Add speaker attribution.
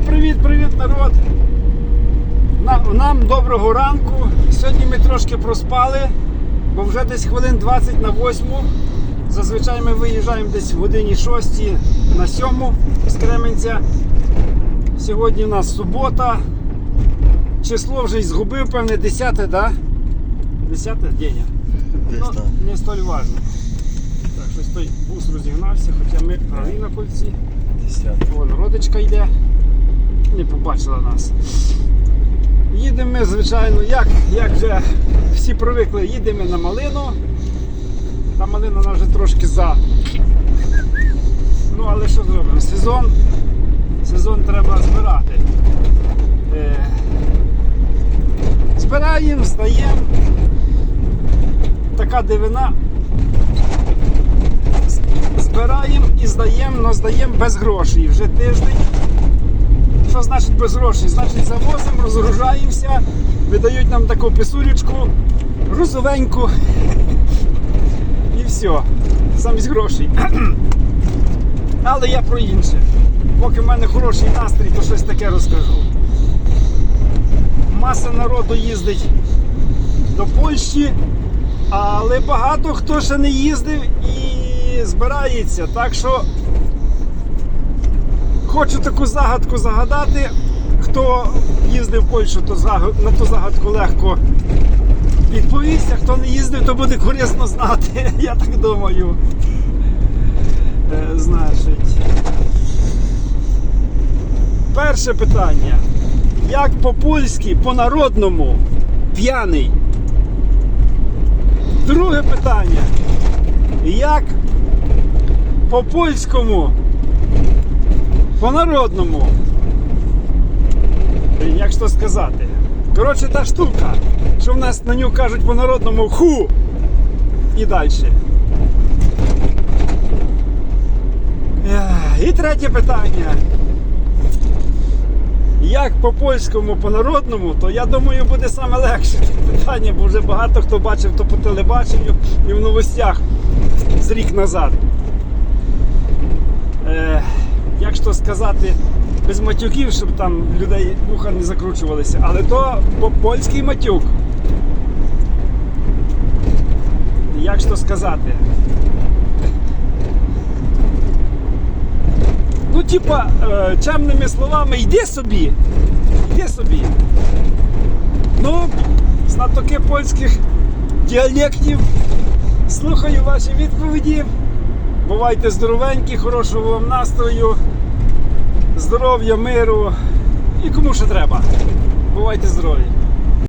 Speaker 1: Ну, привіт, привіт, народ. Нам, нам доброго ранку. Сьогодні ми трошки проспали, бо вже десь хвилин 20 на 8. Зазвичай ми виїжджаємо десь в годині 6 на 7 з Кременця. Сьогодні у нас субота. Число вже й згубив, певне, 10, так? Да? 10 Деня.
Speaker 2: Десь
Speaker 1: Ну, не столь важно. Так, щось той бус розігнався, хоча ми праві на кольці. Вон родичка йде, не побачила нас. Їдемо ми, звичайно, як, як вже всі привикли, їдемо на малину. Та малина вона вже трошки за. Ну, але що зробимо? Сезон. Сезон треба збирати. Е, збираємо, здаємо. Така дивина. Збираємо і здаємо, але здаємо без грошей. Вже тиждень. Що значить без грошей? Значить завозимо, розгружаємося, видають нам таку писулечку, розовеньку. І все. Замість грошей. Але я про інше. Поки в мене хороший настрій, то щось таке розкажу. Маса народу їздить до Польщі, але багато хто ще не їздив і збирається. Так що хочу таку загадку загадати. Хто їздив в Польщу, то на ту загадку легко відповість, а хто не їздив, то буде корисно знати. Я так думаю. Е, Значить. Перше питання. Як по-польськи, по-народному п'яний? Друге питання. Як по-польському, по-народному? Як то сказати? Коротше, та штука, що в нас на нього кажуть по-народному ху. І далі. І третє питання. Як по польському, по народному, то я думаю, буде саме легше питання, бо вже багато хто бачив то по телебаченню і в новостях з рік назад. Е, як ж сказати, без матюків, щоб там людей вуха не закручувалися, але то польський матюк. Як то сказати? Ну, типа, е, чемними словами, йди собі. Йди собі. Ну, знатоки польських діалектів. Слухаю ваші відповіді. Бувайте здоровенькі, хорошого вам настрою, здоров'я, миру і кому що треба. Бувайте здорові!